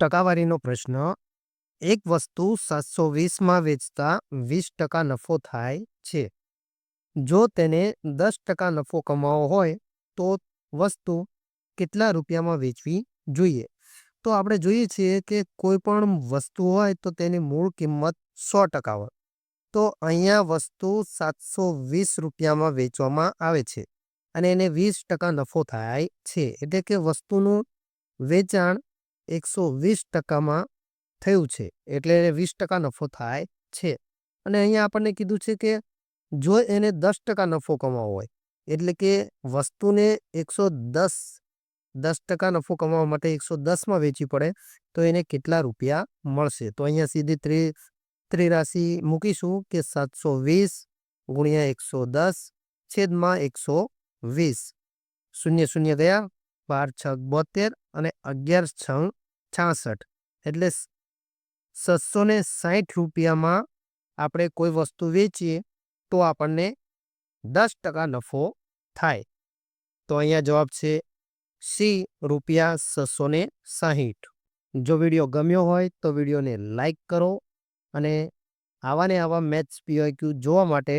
ટકાવારીનો પ્રશ્ન, એક વસ્તુ સાતસો વીસમાં વેચતા વીસ ટકા નફો થાય છે. જો તેને દસ ટકા નફો કમાવો હોય, તો વસ્તુ કેટલા રૂપિયામાં વેચવી જોઈએ? તો આપણે જોઈએ છીએ કે કોઈ પણ વસ્તુ હોય, તો તેની મૂળ કિંમત સો ટકા હોય. તો અહીંયા વસ્તુ સાતસો વીસ રૂપિયામાં વેચવામાં આવે છે અને એને વીસ ટકા નફો થાય છે. એટલે કે વસ્તુનું વેચાણ એકસો વીસ ટકામાં થયું છે. એટલે વીસ ટકા નફો થાય છે. અને અહીંયા આપણને કીધું છે કે જો એને દસ ટકા નફો કમાવો હોય, એટલે કે વસ્તુને એકસો દસ દસ ટકા નફો કમાવા માટે એકસો દસમાં વેચી પડે, તો એને કેટલા રૂપિયા મળશે? તો અહીંયા સીધી ત્રી, ત્રિરાશિ મૂકીશું કે સાતસો વીસ ગુણ્યા એકસો દસ છેદમાં એકસો વીસ. શૂન્ય શૂન્ય ગયા. બાર, છ, બોતેર અને અગિયાર, છ, છાસઠ. એટલે છસો ને સાઠ રૂપિયામાં આપણે કોઈ વસ્તુ વેચીએ તો આપણને દસ ટકા નફો થાય. તો અહીંયા જવાબ છે સી, રૂપિયા છસો ને સાહીઠ. જો વીડિયો ગમ્યો હોય તો વિડીયોને લાઈક કરો અને આવા ને આવા મેથ્સ પીઓક્યુ જોવા માટે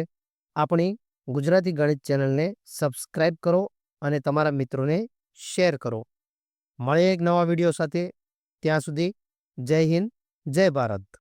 આપણી ગુજરાતી ગણિત ચેનલને સબસ્ક્રાઈબ કરો અને તમારા મિત્રોને શેર કરો. મળે એક નવા વીડિયો સાથે. ત્યાં સુધી જય હિન્દ જય ભારત.